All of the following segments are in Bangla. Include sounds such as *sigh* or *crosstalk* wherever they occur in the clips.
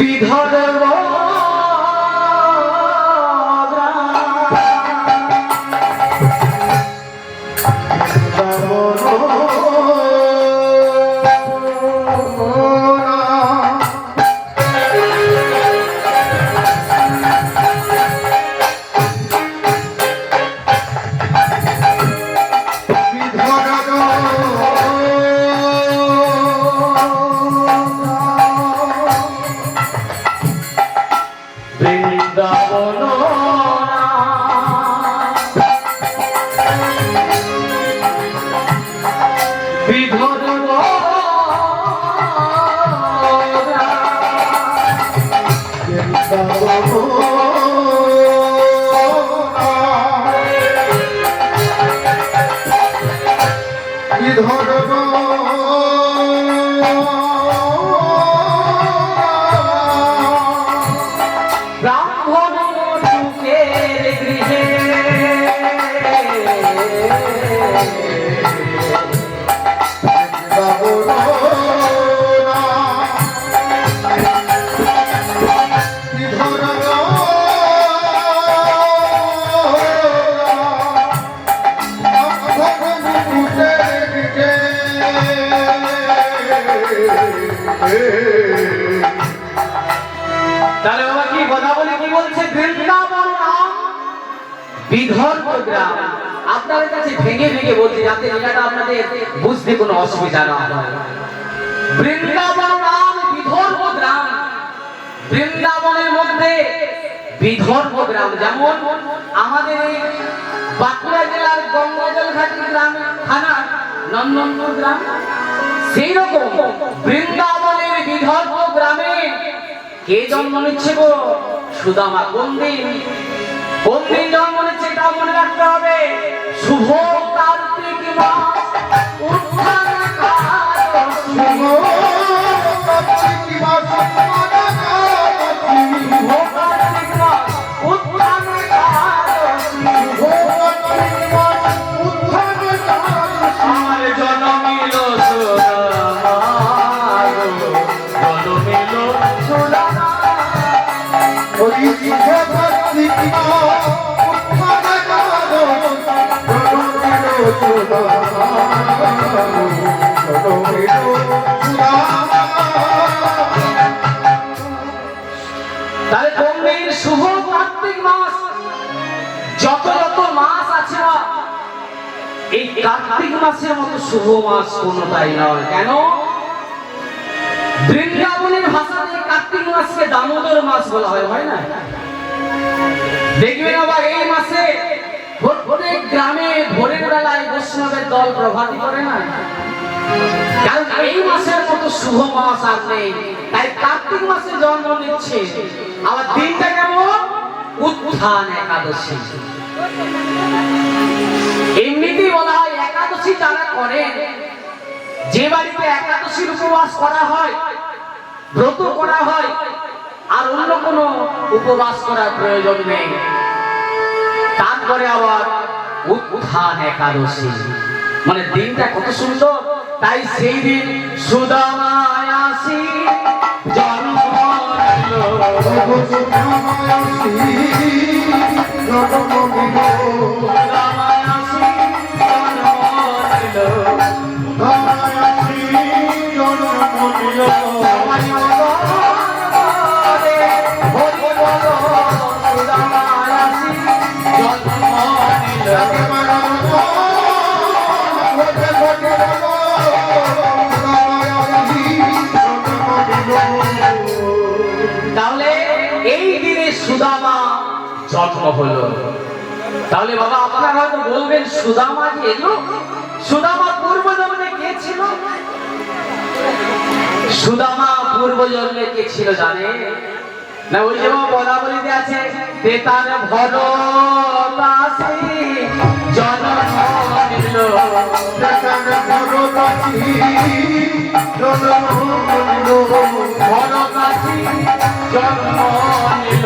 বিধর্ব ব্রাহ্মণ বলে কি বলছে বৃন্দাবন নাম, বিধর্ম গ্রাম। আপনাদের কাছে ভেঙে ভেঙে বলছি, যাতে জায়গাটা আপনাদের বুঝতে কোনো অসুবিধা না হয়। বৃন্দাবন নাম, বিধর্ম গ্রাম। বৃন্দাবনের মধ্যে বিধর্ম গ্রাম। যেমন আমাদের এই বাঁকুড়া জেলার গঙ্গাজল ঘাটি গ্রাম থানা নন্দনপুর গ্রাম সেই রকম বৃন্দাবনের বিধর্ম গ্রামে কে জন্ম নিচ্ছে গো? সুদামা কোন দিন কোন দিন জন্ম নিচ্ছে তা মনে রাখতে হবে। শুভ কার্তিক মাস উত্থান শুভ কার্তিক মাস উত্থান তাহলে কোনদিন শুভ কার্তিক মাস। যত যত মাস আছে এই কার্তিক মাসের মতো শুভ মাস কোনটাই নয়। কেন? মাসকে দামোদর মাস বলা হয় হয় না? দেখবেন আবার এই মাসে প্রত্যেক গ্রামে ভোরের বেলায় বৈষ্ণবের দল প্রভাতী করে না? কারণ এই মাসের মতো শুভ মাস আর নেই। তাই কার্তিক মাসে জন্ম নিচ্ছে। আবার দিনটা কেমন? উত্থান একাদশী। এমনিতেই বলা হয় একাদশী যারা করেন। যে বাড়িতে একাদশীর উপবাস করা হয় ব্রত করা হয় আর অন্য কোনো উপবাস করার প্রয়োজন নেই। তারপরে আবার উত্থান একাদশী। মানে দিনটা কত সুন্দর, তাই সেই দিন সুদামায় আসি জন্ম নিল। হলো তাহলে বাবা আপনারা হয়তো বলবেন সুদামা কি এলো সুদামা পূর্ব জন্মে কে ছিল? সুদামা পূর্ব জন্মে কে ছিল জানে? না ওই যেমন বলা বলিতে আছে বেতার ভর জন্ম নিল।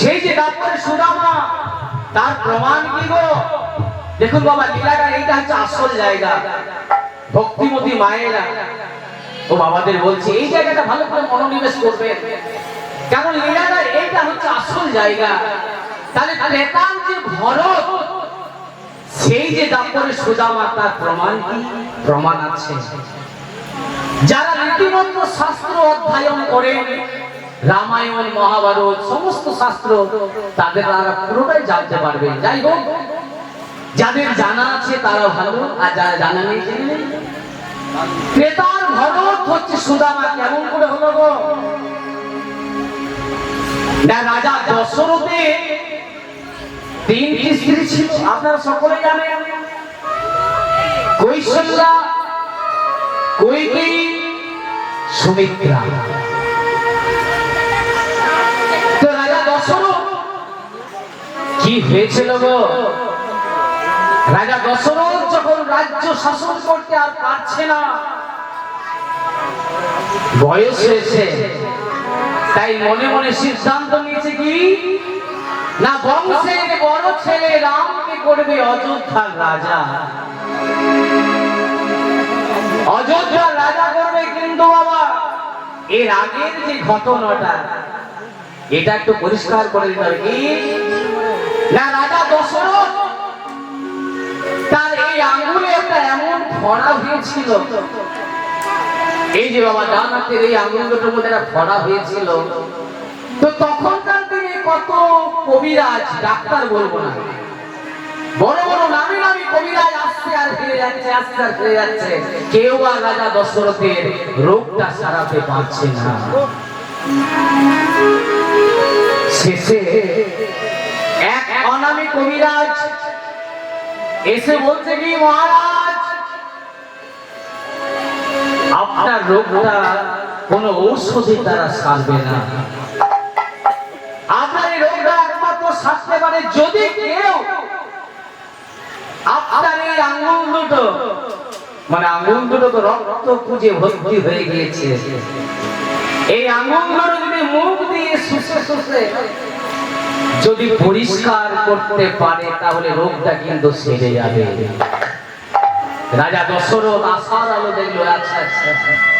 সেই যে তারপরে সুদামা, তার প্রমাণ কি গো? দেখুন বাবা, লীলাটা এইটা হচ্ছে আসল জায়গা। ভক্তিমতী মায়েরা। ও বাবাদের বলছি, এই জায়গাটা ভালো করে মনোনিবেশ করবেন। কারণ লীলাটা এইটা হচ্ছে আসল জায়গা। তাহলে ক্রেতার যে ভরত সেই যে তারপরে সুদামা তার প্রমাণ কি? প্রমাণ আছে। যারা রীতিমতো শাস্ত্র অধ্যয়ন করেন রামায়ণ, মহাভারত, সমস্ত শাস্ত্র, তাদের তারা পুরোটাই জানতে পারবে। যাই হোক, যাদের জানা আছে তারা ভালো, আর যারা জানা নেই ক্রেতার ভরত হচ্ছে সুদামা কেমন করে হলো গো? রাজা দশরথে তিনটি স্ত্রী ছিল আপনারা সকলে জানেন। কৈশল্যা, কৈকেয়ী, সুমিত্রা। কি হয়েছিল গো? রাজা দশরথ যখন রাজ্য শাসন করতে আর পারছে না, বয়স হয়েছে। তাই মনে মনে সিদ্ধান্ত নিয়েছে কি? না বংশের বড় ছেলে রামকে করবে? অযোধ্যার রাজা। অযোধ্যার রাজা করবে কিন্তু বাবা, এর আগের যে ঘটনাটা, এটা একটু পরিষ্কার করে দিতে হবে। কি? না, রাজা দশরথ, তার এই আঙ্গুলে একটা এমন ফড়া হয়েছিল। এই যে বাবা, ডান হাতের এই আঙ্গুলটার মধ্যে একটা ফড়া হয়েছিল। তো তখনকার দিনে কত কবিরাজ, ডাক্তার বলব না। বড় বড় নামি নামি কবিরাজ আসছে আর ফিরে যাচ্ছে, আসছে আর ফিরে যাচ্ছে। কেউ আর রাজা দশরথের রোগটা সারাতে পারছে না। শেষে এক অনামী কবিরাজ এসে বলছে, কি মহারাজ, আপনার রোগটা কোনো ঔষধের তারা সারবে না। সারতে পারে যদি কেউ আপনার এই আঙ্গুল দুটো মানে আঙ্গুল দুটো তো রক্ত খুঁজে ভর্তি হয়ে গিয়েছে। এই আঙ্গুল দুটো যদি মুখ দিয়ে শুষে শুষে যদি পরিষ্কার করতে পারে, তাহলে রোগটা কিন্তু সেরে যাবে। রাজা দশরথ আশার আলো দেখল আচ্ছা আচ্ছা।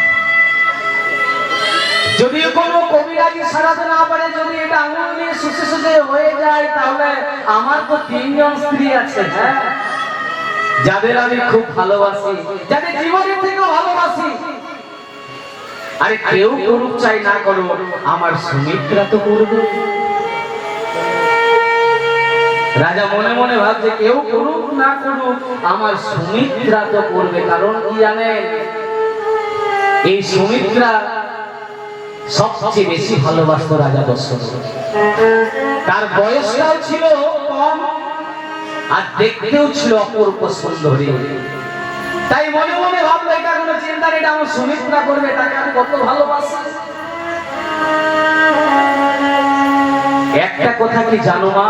যদি কোনো কবিরাজি সারাতে না পারে, যদি এটা আঙুল দিয়ে শুষে শুষে হয়ে যায়, তাহলে আমার তো তিনজন স্ত্রী আছে হ্যাঁ? যাদের আমি খুব ভালোবাসি, যাদের জীবনের থেকেও ভালোবাসি। আরে কেউ করুক, চাই না করো আমার সুমিত্রা তো করবে। রাজা মনে মনে ভাবছে, কেউ করুক না করুক, আমার সুমিত্রা তো করবে, কারণ কি জানেন? এই সুমিত্রা সবচেয়ে বেশি ভালোবাসত রাজা দশরথ তার বয়সটাও ছিল কম, আর দেখতেও ছিল অপূর্ব সুন্দরী। তাই মনে মনে ভাবলো, এটা কোনো চিন্তা এটা আমার সুমিত্রা করবে, তাকে আমি কত ভালোবাসি। একটা কথা কি জানো মা?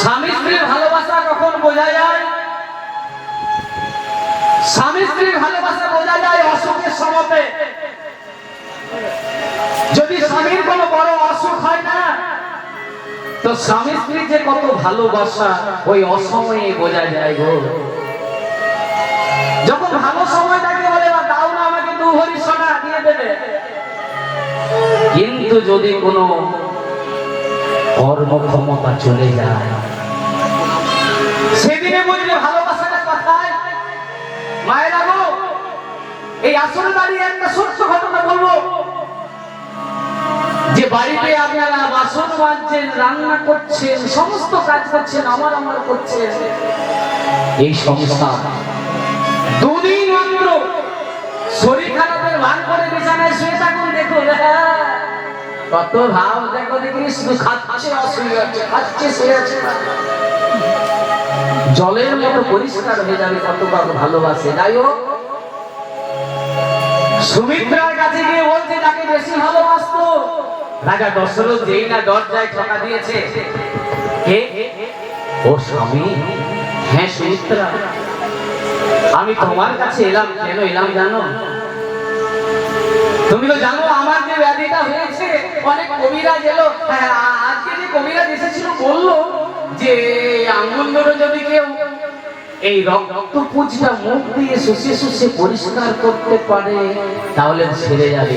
স্বামী স্ত্রীর ভালোবাসা কখন বোঝা যায়? স্বামী স্ত্রীর ভালোবাসা বোঝা যায় অসুখের সময়তে যদি স্বামীর কোনো বড় অসুখ হয় না, তো স্বামী স্ত্রীর যে কত ভালোবাসা, ওই অসময়ে বোঝা যায় গো। যখন ভালো সময় থাকে, বলে বা দাও না আমাকে দু ভরি সোনা দিয়ে দেবে। কিন্তু যদি কোনো কর্মক্ষমতা চলে যায়, সেদিনে বুঝলে ভালোবাসাটা কথায়? মায়েরা এই আসলে দাঁড়িয়ে একটা সত্য ঘটনা বলব। যে বাড়িতে আপনারা বাসন মাজছেন, রান্না করছেন, সমস্ত কাজ করছেন, আমার আমার করছেন, এই সংস্থা দুদিন মাত্র শরীর খারাপের ভান করে বিছানায় শুয়ে থাকুন, দেখুন। কত ভাব, দেখো দেখি শুধু খাচ্ছে আছে খাচ্ছে, শুয়ে আছে। জলের মতো পরিষ্কার হয়ে যাবে কত ভালোবাসে। যাই হোক, সুমিত্রার কাছে গিয়ে বলছে, তাকে বেশি ভালোবাসতো। রাজা দশরথ যেই না দরজায় ঠকা দিয়েছে কে ও স্বামী হ্যাঁ সুমিত্রা আমি তোমার কাছে এলাম কেন এলাম জানো? তুমি তো জানো আমার যে ব্যাধিটা হয়েছে অনেক কবিরাজ এলো। হ্যাঁ, আজকে যে কবিরাজ এসেছিল বলল যে আঙ্গুল ধরে যদি কেউ এই রক্ত পুঁজটা মুখ দিয়ে শুষে শুষে পরিষ্কার করতে পারে তাহলে ছেড়ে যাবে।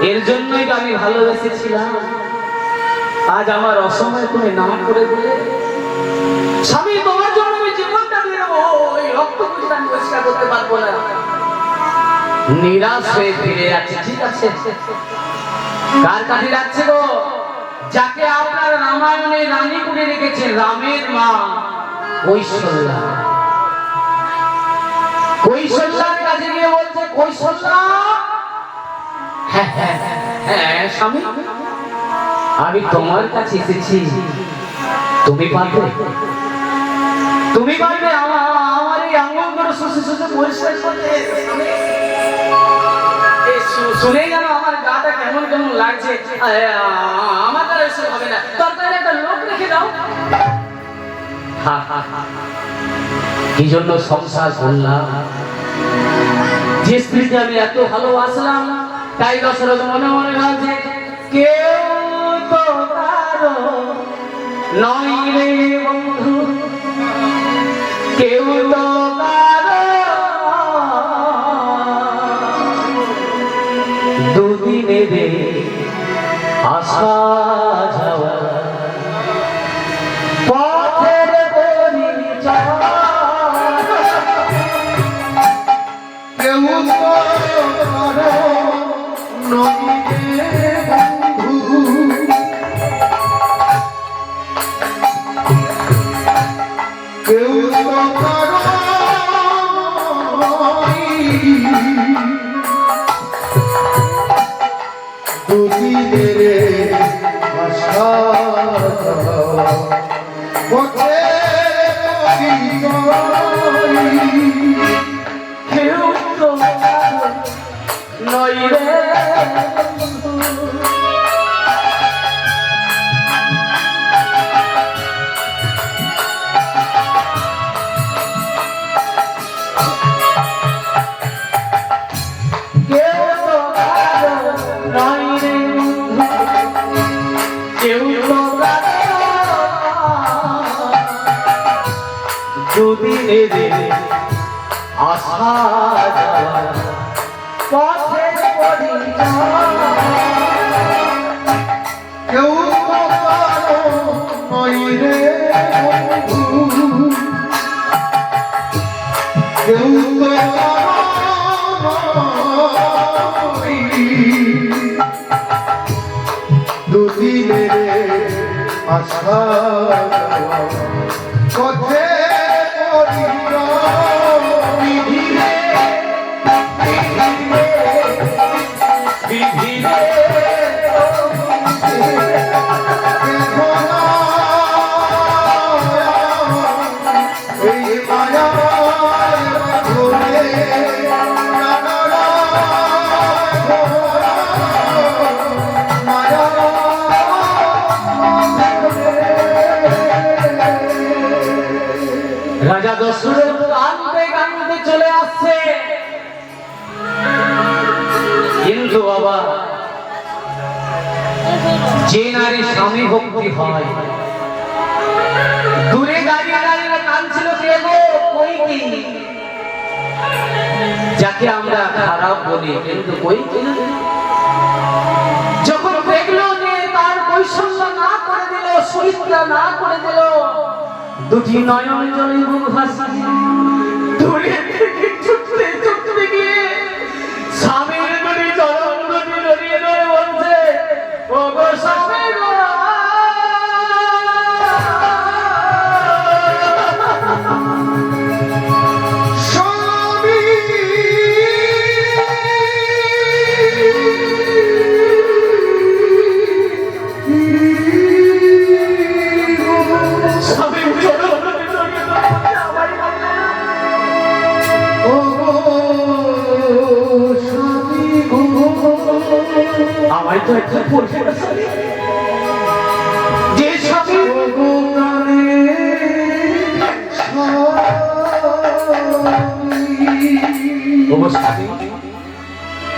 এর জন্যই তো আমি ভালোবেসেছিলাম। আজ আমার অসময় তুমি না করে দিলে। স্বামী, তোমার জন্য আমি জীবনটা দিয়ে দেবো। ওই রক্ত পুজোটা আমি পরিষ্কার করতে পারব না। নিরাশ হয়ে ফিরে যাচ্ছে ঠিক আছে? কার কাছে যাচ্ছে গো? যাকে আপনার রামায়ণে রানী করে রেখেছেন রামের মা, কৈশল্যা। কৈশল্যার কাছে গিয়ে বলছে, কৈশল্যা! হ্যাঁ হ্যাঁ স্বামী, আমি তোমার কাছে এসেছি। তুমি পারবে? তুমি পারবে আমার এই শুষে শুষে পরিষ্কার করতে। এই শু- শুনেই যেন আমার গাটা কেমন কেমন লাগছে। আমার হবে না। একটা লোক রেখে দাও। কি জন্য সংসার করলাম? যে স্ত্রীকে আমি এত ভালোবাসলাম তাই দশরথ মনে মনে ভাবছে কেউ তো কারও নয় রে বন্ধু। কেউ তো কারও দুদিনে রে আসা যাওয়া কেউ নয় রে কেউ। দুদিনের আশা যে নারী স্বামী ভক্তি হয়। দূরে দাঁড়িয়ে দাঁড়িয়ে কাঁদছিল কে গো? কই কি? যাকে আমরা খারাপ বলি, কিন্তু কই কি? যখন দেখল যে তার বৈষম্য না করে দিল সুরিত্রা না করে দিল, দুটি নয়ন জলে মুখ ভাসিয়ে যে স্বামী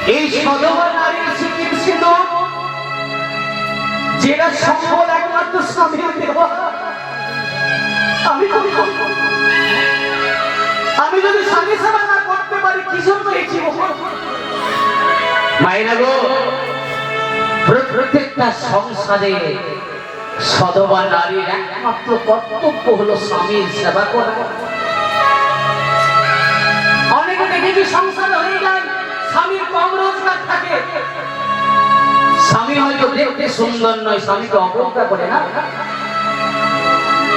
এই নারীর চিকিৎসিত যেটা সম্ভব একমাত্র স্বামীর দেওয়া আমি আমি যদি স্বামী সেবা না করতে পারি, কি মায়েরা গো প্রত্যেকটা সংসারে সদবা নারীর একমাত্র কর্তব্য হলো স্বামীর সেবা করা। অনেকে দেখেছি সংসার হয়ে যায়, স্বামীর কম রোজগার থাকে। স্বামী হয়তো দেখতে সুন্দর নয়, স্বামীকে অবজ্ঞা করে না।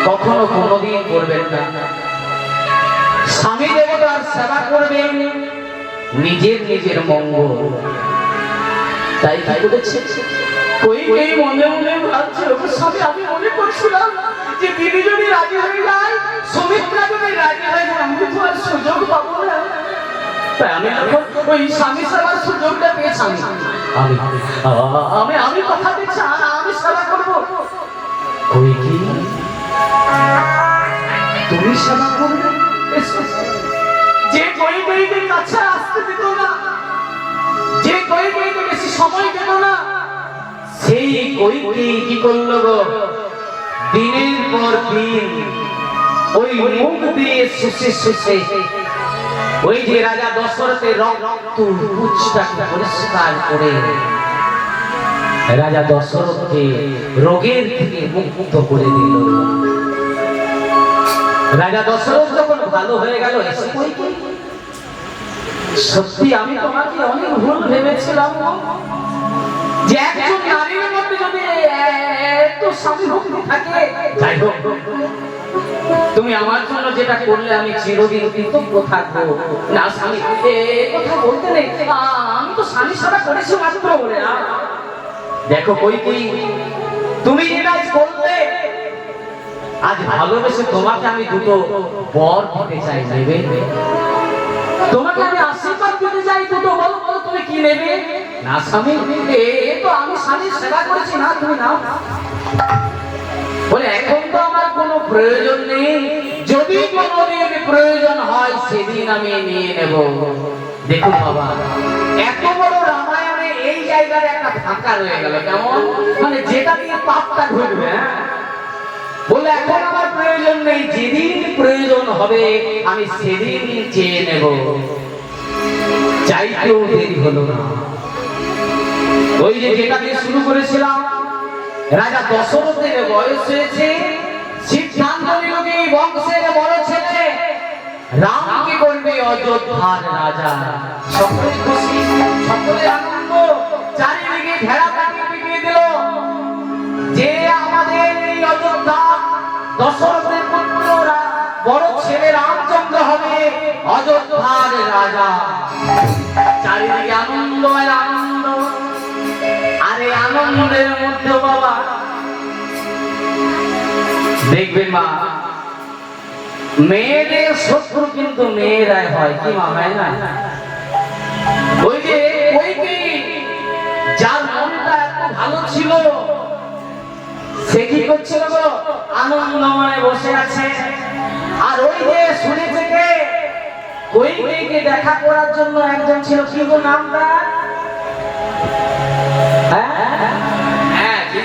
কখনো কোনোদিন করবেন না। স্বামী দেবতার সেবা করবেন, নিজের নিজের মঙ্গল। তাই কি করেছে? কই কই মনে মনে ভাবছে ওকে স্বামী, আমি মনে করছিলাম যে দিদি যদি রাজি হয়ে যায় সুমিত্রা যদি রাজি আমি তো আর সুযোগ পাবো না। তাই আমি ওই স্বামী সেবার সুযোগটা আমি। আমি আমি কথা দিচ্ছি আমি সেবা করব। কি? তুমি সেবা যে কই কইকে কাছে আসতে দিত না, যে কই কইকে বেশি সময় দিত না সেই কইকে কি করল গো? দিনের পর দিন ওই মুখ দিয়ে শুষে শুষে ওই যে রাজা দশরথের রক্ত পুচ্ছটাকে পরিষ্কার করে রাজা দশরথকে রোগের থেকে মুক্ত করে দিল। রাজা দশরথ যখন ভালো হয়ে গেল। সত্যি আমি তোমাকে অনেক ভুল ভেবেছিলাম তুমি আমার জন্য যেটা করলে আমি চিরদিন কৃতজ্ঞ থাকব। না, স্বামী কথা বলতে নেই। আমি তো স্বামী সেবা করেছি মাত্র বলে দেখো, কই কই? তুমি যেটা করলে, আজ ভালোবেসে তোমাকে আমি দুটো বর দিতে চাই, নেবে? তোমাকে আমি আশীর্বাদ দিতে চাই দুটো বলো বলো তুমি কি নেবে? না স্বামী তো আমি স্বামীর সেবা করেছি, না, তুমি নাও। বলে, এখন তো আমার কোনো প্রয়োজন নেই। যদি কোনোদিন প্রয়োজন হয়, সেদিন আমি নিয়ে নেব। দেখুন বাবা, এত বড় রামায়ণে এই জায়গায় একটা ফাঁকা রয়ে গেল, কেমন? মানে যেটা দিয়ে পাপটা ঘটবে হ্যাঁ? বলে, এখন আমার প্রয়োজন নেই, যেদিন প্রয়োজন হবে, আমি সেদিন চেয়ে নেব। চাইতেও দেরি হলো না। ওই যে যেটা দিয়ে শুরু করেছিলাম, রাজা দশরথের বয়স হয়েছে, সিদ্ধান্ত নিল কি বংশের বড় ছেলে? রামকে করবে, অযোধ্যার রাজা? সকলে খুশি সকলে আনন্দ, চারিদিকে ভেড়া কাটিয়ে পিটিয়ে দিল। যে আমাদের এই অযোধ্যা, দশরথের পুত্র বড় ছেলে রামচন্দ্র হবে, অযোধ্যার রাজা। চারিদিকে আনন্দ আর আনন্দ। আরে মধ্যে বাবা। দেখবেন মা, মেয়েদের শত্রু কিন্তু মেয়েরাই হয়। কি মা, হয় না? ওই যে, ওই কি যার মনটা এত ভালো ছিল, সে কি করছিল গো? আনন্দ মনে বসে আছে। আর ওই যে শুনেছে কে ওই মেয়েকে দেখা করার জন্য একজন ছিল। কি গো নামটা? হ্যাঁ?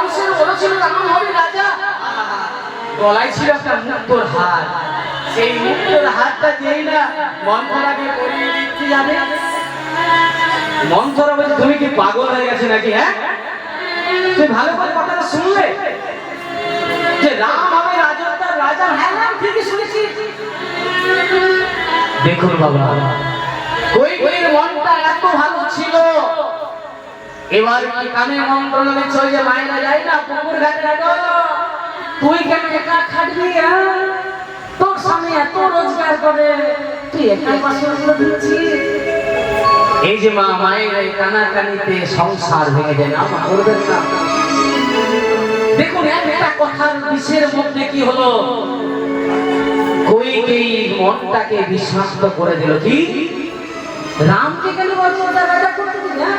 বংশের বড় ছেলে রাম হবে রাজা। গলায় ছিল একটা মুক্তোর হাত সেই মুক্তোর হাতটা যেই না মন্থরাকে পরিয়ে দিতে যাবে। মন্থরা বলছে তুমি কি পাগল হয়ে গেছে নাকি হ্যাঁ? তুই ভালো করে কথাটা শুনলে? যে রাম হবে রাজত্বের রাজা হ্যাঁ হ্যাঁ ঠিকই শুনেছি। দেখুন বাবা, কই কইয়ের মনটা এত ভালো ছিল? এবার কানে মন্ত্র দিচ্ছ যে মায়েরা যায় না? পুকুর ঘাটে রাখো। তুই কেন একা খাটবি? তোর স্বামী এত রোজগার করে। তুই একা পাশে বসে দিচ্ছিস এই যে মা, মায়ের এই কানাকানিতে সংসার ভেঙে যায় না করবেন না। দেখুন, একটা কথার বিষের মধ্যে কি হলো? কইকেই মনটাকে বিষাক্ত করে দিল কি? রামকে কেন বলছো? রাজা করতে হ্যাঁ?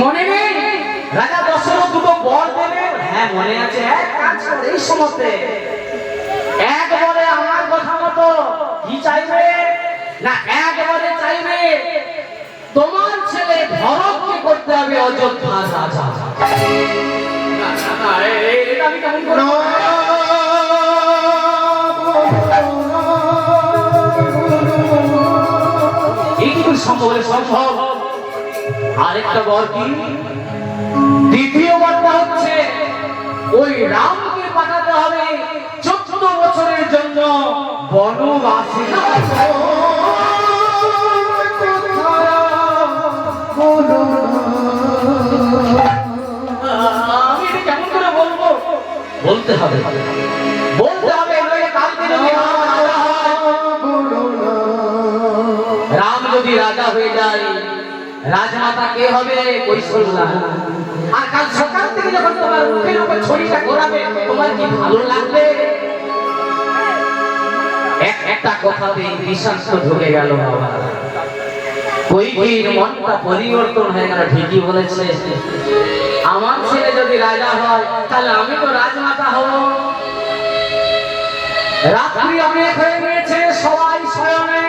মনে নেই? রাজা দশরথ দুটো বর দেবে? হ্যাঁ মনে আছে। এক কাজ করে, এই সমস্তে। একবারে আমার কথা মতো। কি চাইবে? না একবারে চাইবে, তোমার ছেলে ভরতকে করতে হবে অযোধ্যা রাজা। এটা আমি কেমন করে বলব? এই কি করে সম্ভব সম্ভব। আরেকটা বর কি? দ্বিতীয় বরটা হচ্ছে, ওই রামকে পাঠাতে হবে চোদ্দ বছরের জন্য বনবাসী। আমি কেমন করে বলব? বলতে হবে। কে হবে? আর কাল সকাল থেকে যখন তোমার উপর ছড়িটা ঘোরাবে, তোমার কি ভালো লাগবে? এক একটা ঢুকে গেল বাবা। কৈকেয়ীর মনটা পরিবর্তন হয়ে গেল, ঠিকই বলেছে। আমার ছেলে যদি রাজা হয়, তাহলে আমি তো রাজমাতা হব। রাত্রি অনেক হয়ে সবাই শয়নে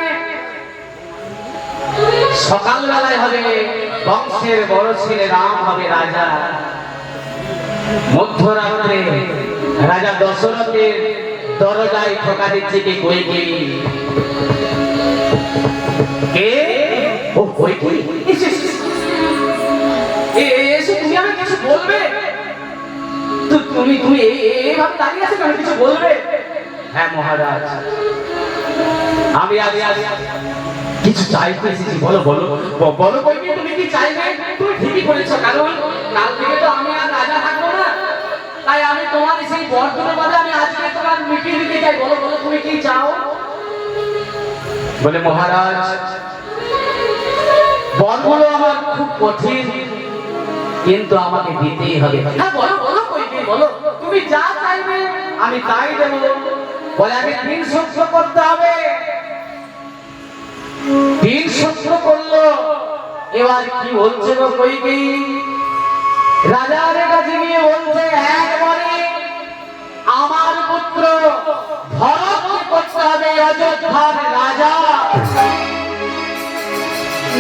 সকাল বেলায় হবে বংশের বড় ছেলে রাম হবে রাজা। মধ্যরাত্রে রাজা দশরথের দরজায় ঠোকা দিচ্ছে কে, কই কে কে? ও, কই কই? এসে তুমি আমি কিছু বলবে? তুমি তুমি এইভাবে দাঁড়িয়ে আছো কেন, কিছু বলবে? হ্যাঁ মহারাজ। আমি আগে কিছু চাইতে এসেছি। বলো বলো বলো। কই কি তুমি কি চাইবে? তুমি ঠিকই বলেছ, কারণ কাল থেকে তো আমি আর রাজা থাকব না। তাই আমি তোমার সেই বর দুটো বাদে আমি আজকে তোমার মিটিয়ে দিতে চাই। বলো বলো, তুমি কি চাও? বলে, মহারাজ বরগুলো আমার খুব কঠিন, কিন্তু আমাকে দিতেই হবে। হ্যাঁ বলো বলো কি বলো। তুমি যা চাইবে, আমি তাই দেবো। বলে, আমি তিন সহ্য করতে হবে। তিন সূত্র করল। এবার কি বলছে গো কইকেই রাজার কাছে গিয়ে বলছে একবারে আমার পুত্র ভরতকে করতে হবে অযোধ্যার রাজা।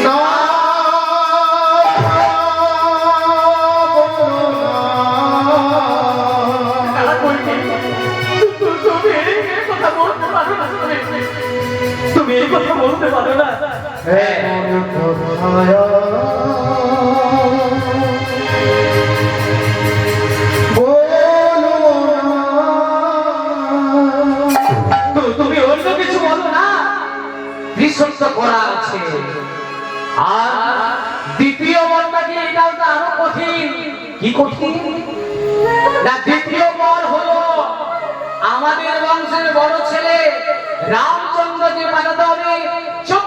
না তুমি এই কথা বলতে পারো না। তুমি। অন্য কিছু বলো না। বিশ্বস্ত করা আছে। আর দ্বিতীয় বরটা কি? এটাও তো আরও কঠিন। কি কঠিন? না, দ্বিতীয় বর হলো আমাদের বংশের বড় ছেলে রামচন্দ্রকে পাঠাতে হবে। জন্য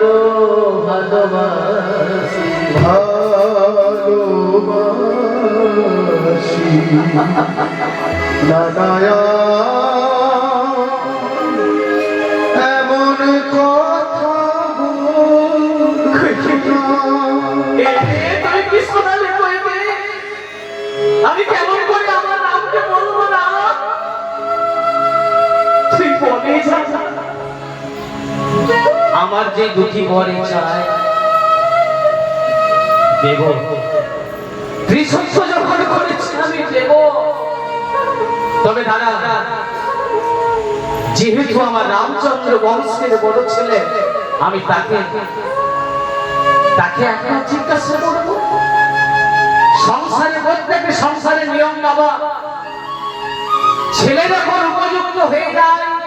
বড় ভালোবাসি ভালোবাসি *laughs* নানায়া আমার যে দুটি বর চায় দেব। যখন করেছি আমি দেব। তবে দাদা, যেহেতু আমার রামচন্দ্র বংশের বড় ছেলে, আমি তাকে তাকে একটা জিজ্ঞাসা করব। সংসারে প্রত্যেকে সংসারের নিয়ম বাবা। ছেলে যখন উপযুক্ত হয়ে যায়?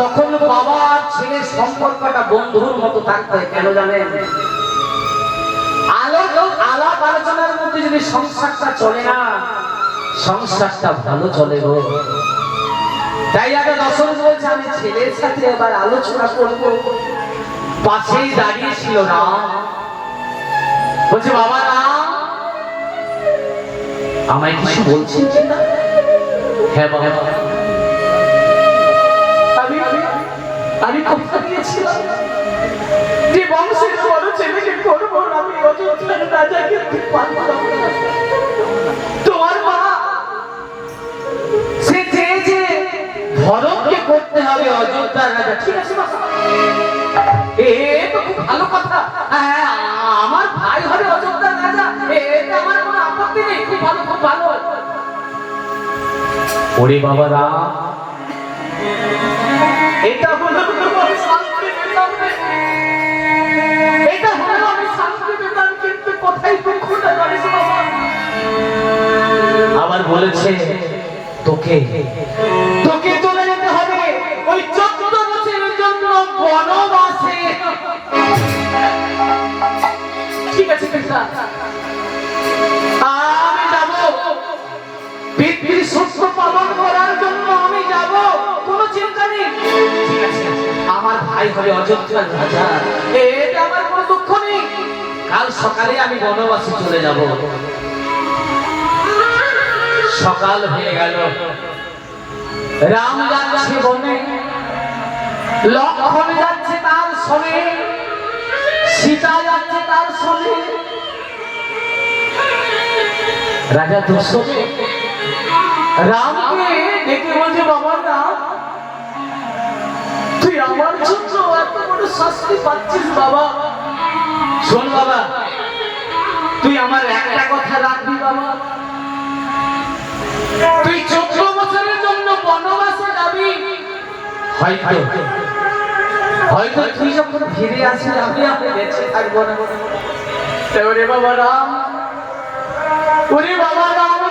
তখন বাবা আর ছেলের সম্পর্কটা বন্ধুর মতো থাকতে কেন জানেন? আলো আলাপ আলোচনার মধ্যে যদি সংসারটা চলে না, সংসারটা ভালো চলে গো। তাই আগে দশরথ বলছে, আমি ছেলের সাথে এবার আলোচনা করব। পাশেই দাঁড়িয়ে ছিল না বলছে, বাবা না আমায় কিছু বলছেন না হ্যাঁ বাবা। আমি কথা দিয়েছিলাম। যে বংশের বড় ছেলেকে করব আমি অযোধ্যার রাজাকে তোমার মা সে চেয়েছে ধরমকে করতে হবে অযোধ্যার রাজা। ঠিক আছে এ তো খুব ভালো কথা। হ্যাঁ, আমার ভাই হবে অযোধ্যার রাজা। এটা আমার কোনো আপত্তি নেই। খুব ভালো খুব ভালো। ওরে বাবা রাম আবার বলেছে, তোকে তোকে চলে যেতে হবে। ওই চোদ্দ বছরের জন্য বনবাসে। ঠিক আছে আমি যাব। শস্য পালন করার জন্য আমি যাব। কোনো চিন্তা নেই। আমার ভাই হবে অযোধ্যার রাজা। এটা আমার কোনো দুঃখ নেই। কাল সকালে আমি বনবাসে চলে যাব। সকাল হয়ে গেল। রাম যাচ্ছে বনে লক্ষণ যাচ্ছে তার সনে সীতা যাচ্ছে তার সনে রাজা দশরথ রামকে ডেকে বলছে, বাবা রাম তুই আমার জন্য এত বড় শাস্তি পাচ্ছিস, বাবা। শোন, বাবা, তুই আমার একটা কথা রাখবি, বাবা। তুই চোদ্দ বছরের জন্য বনবাসে যাবি হয়তো। হয়তো তুই যখন ফিরে আসিস আমি আমি বেঁচে থাকব না। ওরে বাবা রাম। ওরে বাবা রাম।